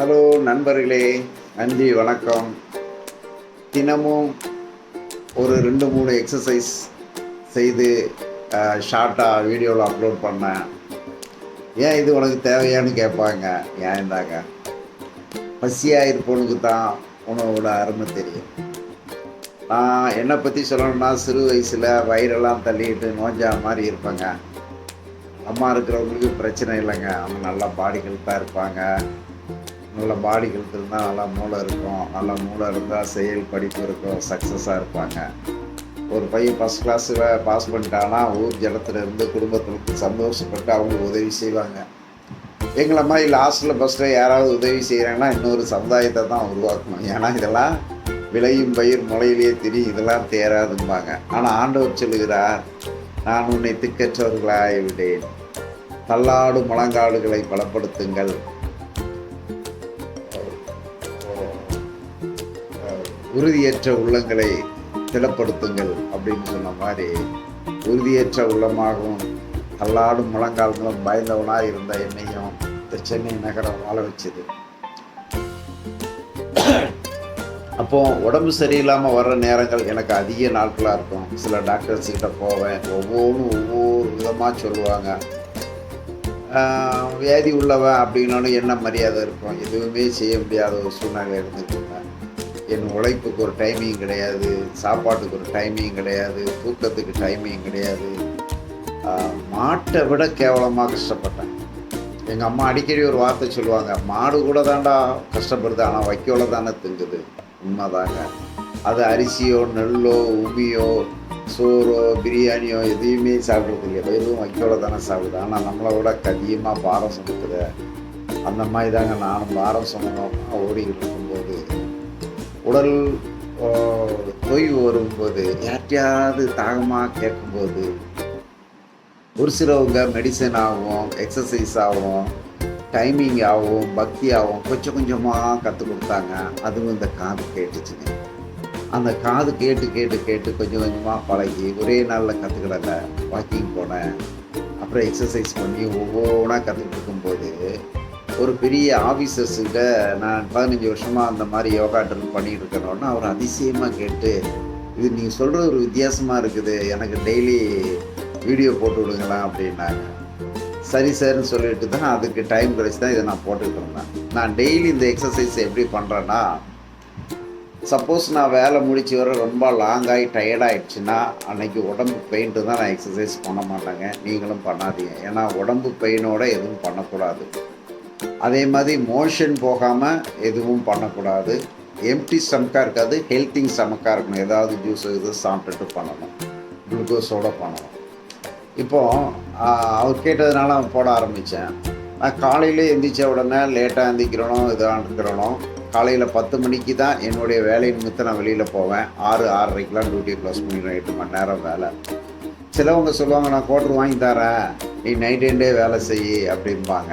Hello நண்பர்களே. நன்றி வணக்கம். தினமும் ஒரு ரெண்டு மூணு எக்ஸசைஸ் செய்து ஷார்ட்டாக வீடியோவில் அப்லோட் பண்ணேன். ஏன் இது உனக்கு தேவையான்னு கேட்பாங்க. ஏன் இருந்தாங்க பசியாக இருப்பவனுக்கு தான் உணவோட அருமை தெரியும். நான் என்னை பற்றி சொல்லணும்னா சிறு வயசில் வயிறெல்லாம் தள்ளிட்டு நோஞ்சா மாதிரி இருப்பேங்க. அம்மா இருக்கிறவங்களுக்கு பிரச்சனை இல்லைங்க. அவங்க நல்லா பாடி ஹெல்த்தாக இருப்பாங்க. நல்ல பாடி ஹெல்த் இருந்தால் நல்லா மூளை இருக்கும். நல்லா மூளை இருந்தால் செயல் படிப்பு இருக்கும். சக்ஸஸாக இருப்பாங்க. ஒரு பையன் ஃபஸ்ட் கிளாஸில் பாஸ் பண்ணிட்டானா ஊர் ஜலத்தில் இருந்து குடும்பத்திற்கு சந்தோஷப்பட்டு அவங்க உதவி செய்வாங்க. எங்களை மாதிரி லாஸ்ட்டில் ஃபஸ்ட்டில் யாராவது உதவி செய்கிறாங்கன்னா இன்னொரு சமுதாயத்தை தான் உருவாக்கணும். ஏன்னா இதெல்லாம் விளையும் பயிர் முளையிலேயே திரி இதெல்லாம் தேராதும்பாங்க. ஆனால் ஆண்டவர் சொல்லுகிறார் நான் உன்னை திக்கற்றவர்களாய் விடேன் தள்ளாடு முழங்காடுகளை பலப்படுத்துங்கள். உறுதியற்ற உள்ளங்களை திடப்படுத்துங்கள் அப்படின்னு சொன்ன மாதிரி உறுதியற்ற உள்ளமாகவும் தள்ளாடும் முழங்கால்களும் பயந்தவனாக இருந்த என்னையும் இந்த சென்னை நகரம் வாழ வச்சது. அப்போ உடம்பு சரியில்லாமல் வர்ற நேரங்கள் எனக்கு அதிக நாட்களாக இருக்கும். சில டாக்டர்ஸ் கிட்ட போவேன். ஒவ்வொன்றும் ஒவ்வொரு விதமாக சொல்லுவாங்க. வியாதி உள்ளவன் அப்படின்னாலும் என்ன மரியாதை இருக்கும்? எதுவுமே செய்ய முடியாத ஒரு சூழ்நிலை இருந்துருக்கேன் என் உழைப்புக்கு ஒரு டைமிங் கிடையாது சாப்பாட்டுக்கு ஒரு டைமிங் கிடையாது தூக்கத்துக்கு டைமிங் கிடையாது. மாட்டை விட கேவலமாக கஷ்டப்பட்டேன். எங்கள் அம்மா அடிக்கடி ஒரு வார்த்தை சொல்லுவாங்க மாடு கூட தாண்டா கஷ்டப்படுது ஆனால் வைக்கோல தானே திங்குது உண்மைதாங்க. அது அரிசியோ நெல்லோ உமியோ சோறோ பிரியாணியோ எதையுமே சாப்பிட்றது இல்லை. வெறும் வைக்கோல தானே சாப்பிடுது. ஆனால் நம்மளை விட அதிகமாக பாரம் சுமக்குது. அந்த மாதிரி தாங்க நானும் பாரம் சுமணும் ஓடிக்கிட்டு இருக்கும்போது. உடல் ஓய்வு தொய்வு வரும்போது யார்கிட்டயாவது தாகமாக கேட்கும்போது ஒரு சிலவங்க மெடிசன் ஆகும் எக்ஸசைஸ் ஆகும் டைமிங் ஆகும் பக்தி ஆகும் கொஞ்சம் கொஞ்சமாக கற்றுக் கொடுத்தாங்க. அதுவும் இந்த காது கேட்டுச்சுங்க. அந்த காது கேட்டு கேட்டு கேட்டு கொஞ்சம் கொஞ்சமாக பழகி ஒரே நாளில் கற்றுக்கிடல வாக்கிங் போனேன். அப்புறம் எக்ஸசைஸ் பண்ணி ஒவ்வொன்றா கற்றுக்கிட்டு இருக்கும்போது ஒரு பெரிய ஆஃபீஸர்ஸுங்க நான் பதினஞ்சு வருஷமாக அந்த மாதிரி யோகா ட்ரில் பண்ணிட்டு இருக்கிறோன்னா அவர் அதிசயமாக கேட்டு இது நீங்கள் சொல்கிறது ஒரு வித்தியாசமாக இருக்குது எனக்கு டெய்லி வீடியோ போட்டு விடுங்களா அப்படின்னாங்க. சரி சார்னு சொல்லிட்டு தான் அதுக்கு டைம் கழிச்சு தான் இதை நான் போட்டுக்கிட்டு இருந்தேன். நான் டெய்லி இந்த எக்ஸசைஸ் எப்படி பண்ணுறேன்னா சப்போஸ் நான் வேலை முடிச்சு வர ரொம்ப லாங்காகி டயர்டாகிடுச்சுன்னா அன்னைக்கு உடம்பு பெயின்ட்டு தான் நான் எக்ஸசைஸ் பண்ண மாட்டேங்க. நீங்களும் பண்ணாதீங்க. ஏன்னா உடம்பு பெயினோட எதுவும் பண்ணக்கூடாது. அதே மாதிரி மோஷன் போகாமல் எதுவும் பண்ணக்கூடாது. எம்டி ஸ்டமக்காக இருக்காது ஹெல்த்திங் ஸ்டமக்காக இருக்கணும். ஏதாவது ஜூஸ் இது சாப்பிட்டுட்டு பண்ணணும். குளுக்கோஸோட பண்ணணும். இப்போது அவர் கேட்டதுனால அவன் போட ஆரம்பித்தேன் நான் காலையில் எந்திரிச்ச உடனே லேட்டாக எந்திரிக்கிறனோ இதாக இருக்கிறனோ காலையில் பத்து மணிக்கு தான் என்னுடைய வேலை நிமித்தம் நான் வெளியில் போவேன். ஆறு ஆறரைக்கெலாம் டியூட்டி க்ளோஸ் பண்ணிடுவேன். எட்டு மணி நேரம் வேலை. சிலவங்க சொல்லுவாங்க நான் கோட்ரு வாங்கி தரேன். நீ நைட் டே வேலை செய் அப்படிம்பாங்க.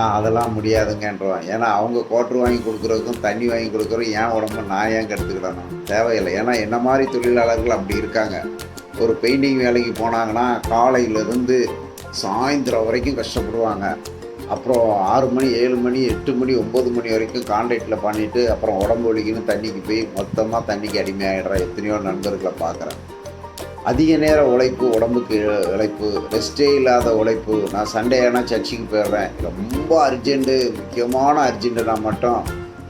அதெல்லாம் முடியாதுங்கன்றோம் ஏன்னா அவங்க கோட்ரு வாங்கி கொடுக்குறதுக்கும் தண்ணி வாங்கி கொடுக்குறதும் ஏன் உடம்பு நான் ஏன் கெடுத்துக்கிடணும் தேவையில்லை. ஏன்னா என்ன மாதிரி தொழிலாளர்கள் அப்படி இருக்காங்க. ஒரு பெயிண்டிங் வேலைக்கு போனாங்கன்னா காலையிலேருந்து சாயந்தரம் வரைக்கும் கஷ்டப்படுவாங்க. அப்புறம் ஆறு மணி ஏழு மணி எட்டு மணி ஒம்பது மணி வரைக்கும் கான்ட்ராக்டில் பண்ணிவிட்டு அப்புறம் உடம்பு வலிக்குன்னு தண்ணிக்கு போய் மொத்தமாக தண்ணிக்கு அடிமையாகிடுற எத்தனையோ நண்பர்களை பார்க்குறேன். அதிக நேர உழைப்பு உடம்புக்கு உழைப்பு ரெஸ்டே இல்லாத உழைப்பு. நான் சண்டே ஆனால் சர்ச்சுக்கு போயிடுறேன். ரொம்ப அர்ஜென்ட்டு முக்கியமான அர்ஜென்ட்டுனா மட்டும்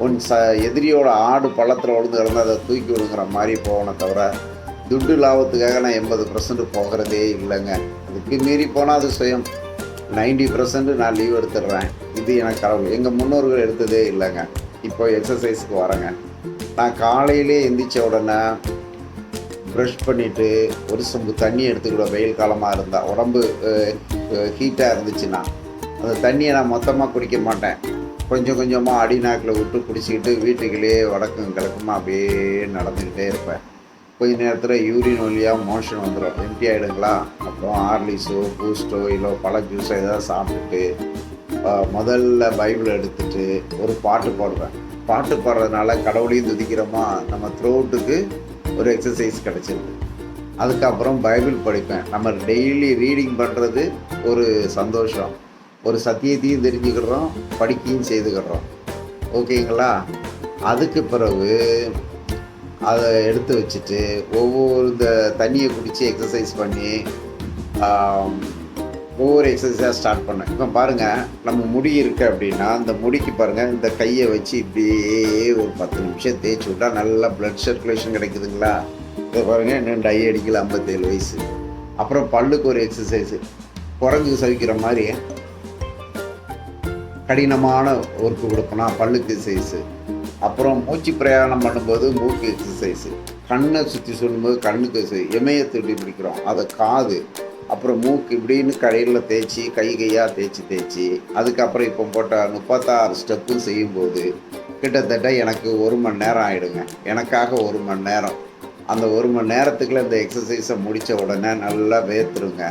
உன் ச எதிரியோட ஆடு பள்ளத்தில் விழுந்து கிடந்து அதை தூக்கி விடுங்கிற மாதிரி போகணும் தவிர துட்டு லாபத்துக்காக நான் எண்பது பர்சன்ட் போகிறதே இல்லைங்க. அதுக்கு மீறி போனால் அது சுயம். நைன்டி பர்சன்ட் நான் லீவ் எடுத்துடுறேன். இது எனக்கு கடவுள். எங்கள் முன்னோர்கள் எடுத்ததே இல்லைங்க. இப்போ எக்ஸசைஸ்க்கு வரேங்க. நான் காலையிலே எந்திரிச்ச உடனே ப்ரஷ் பண்ணிவிட்டு ஒரு சொம்பு தண்ணி எடுத்துக்கிடுவேன் வெயில் காலமாக இருந்தால் உடம்பு ஹீட்டாக இருந்துச்சுன்னா அந்த தண்ணியை நான் மொத்தமாக குடிக்க மாட்டேன். கொஞ்சம் கொஞ்சமாக அடிநாக்கில் விட்டு குடிச்சிக்கிட்டு வீட்டுக்குள்ளேயே வடக்கும் கிழக்குமா அப்படியே நடந்துக்கிட்டே இருப்பேன். கொஞ்ச நேரத்தில் யூரின் வழியாக மோஷன் வந்துடும் எம்டி ஆகிடுங்களா அப்புறம் ஹார்லிஸோ பூஸ்டோ இல்லை பழ ஜூஸோ ஏதாவது சாப்பிட்டுட்டு முதல்ல பைபிள் எடுத்துட்டு ஒரு பாட்டு பாடுவேன். பாட்டு பாடுறதுனால கடவுளையும் துதிக்கிறோமா? நம்ம த்ரோட்டுக்கு ஒரு எக்ஸசைஸ் கிடச்சிருக்கு. அதுக்கப்புறம் பைபிள் படிப்பேன். நம்ம டெய்லி ரீடிங் பண்ணுறது ஒரு சந்தோஷம். ஒரு சத்தியத்தையும் தெரிஞ்சுக்கிறோம் படிக்கையும் செய்துக்கிறோம். ஓகேங்களா? அதுக்கு பிறகு அதை எடுத்து வச்சுட்டு ஒவ்வொரு இந்த தண்ணியை குடித்து எக்ஸசைஸ் பண்ணி ஒவ்வொரு எக்ஸசைஸாக ஸ்டார்ட் பண்ணேன். இப்போ பாருங்கள் நம்ம முடி இருக்குது அப்படின்னா இந்த முடிக்கு பாருங்கள் இந்த கையை வச்சு இப்படியே ஒரு பத்து நிமிஷம் தேய்ச்சி விட்டா நல்லா பிளட் சர்க்குலேஷன் கிடைக்குதுங்களா? இதை பாருங்கள் இன்னும் டை அடிக்கல ஐம்பத்தேழு வயசு. அப்புறம் பல்லுக்கு ஒரு எக்ஸசைஸு குரங்கு சவிக்கிற மாதிரி கடினமான ஒர்க்கு கொடுப்போம்னா பல்லுக்கு எக்ஸசைஸு அப்புறம் மூச்சு பிரயாணம் பண்ணும்போது மூக்கு எக்ஸசைஸு கண்ணை சுற்றி சொல்லும்போது கண்ணுக்கு எக்ஸசைஸ் இமயத்தை இப்படி பிடிக்கிறோம்? அதை காது. அப்புறம் மூக்கு இப்படின்னு கடையில் தேய்ச்சி கை கையாக தேய்ச்சி தேய்ச்சி அதுக்கப்புறம் இப்போ போட்ட முப்பத்தாறு ஸ்டெப்பும் செய்யும்போது கிட்டத்தட்ட எனக்கு ஒரு மணி நேரம் ஆகிடுங்க எனக்காக ஒரு மணி நேரம். அந்த ஒரு மணி நேரத்துக்குள்ளே இந்த எக்ஸசைஸை முடித்த உடனே நல்லா வேர்த்துருங்க.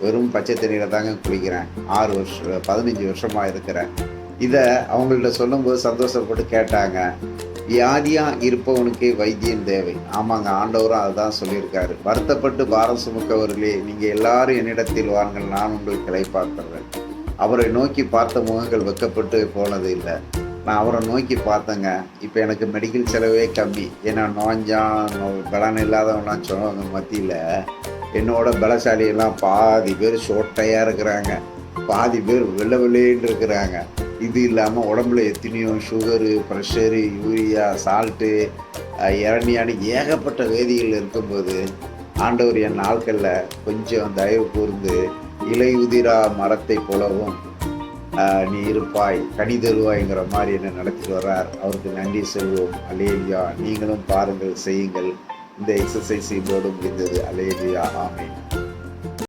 வெறும் பச்சை தண்ணியில் தாங்க குளிக்கிறேன். ஆறு வருஷம் பதினஞ்சு வருஷமாக இருக்கிறேன். இதை அவங்கள்ட்ட சொல்லும்போது சந்தோஷப்பட்டு கேட்டாங்க. வியாதியாக இருப்பவனுக்கே வைத்தியம் தேவை. ஆமாங்க ஆண்டவரும் அதுதான் சொல்லியிருக்காரு. வருத்தப்பட்டு பாரம் சுமக்கவர்களே நீங்கள் எல்லாரும் என்னிடத்தில் வாருங்கள் நான் உங்களுக்கு இளைப்பாக்குறேன் அவரை நோக்கி பார்த்த முகங்கள் வைக்கப்பட்டு போனது இல்லை. நான் அவரை நோக்கி பார்த்தேங்க. இப்போ எனக்கு மெடிக்கல் செலவே கம்மி. ஏன்னா நோஞ்சான் பலன் இல்லாதவங்களாம் சொன்னவங்க மத்தியில். என்னோட பலசாலியெல்லாம் பாதி பேர் சோட்டையாக இருக்கிறாங்க. பாதி பேர் வெள்ளை வெள்ளைன்னு இருக்கிறாங்க. இது இல்லாமல் உடம்புல எத்தனையோ சுகரு ப்ரெஷரு யூரியா சால்ட்டு இரணியானு ஏகப்பட்ட வேதிகள் இருக்கும்போது ஆண்டவர் என் நாட்களில் கொஞ்சம் தயவு கூர்ந்து இலை உதிரா மரத்தை போலவும் நீ இருப்பாய் கனி தருவாய்ங்கிற மாதிரி என்ன நடத்திட்டு வர்றார். அவருக்கு நன்றி சொல்வோம். அலேலியா நீங்களும் பாருங்கள் செய்யுங்கள். இந்த எக்ஸசைஸ் இதோடு முடிந்தது. Hallelujah amen.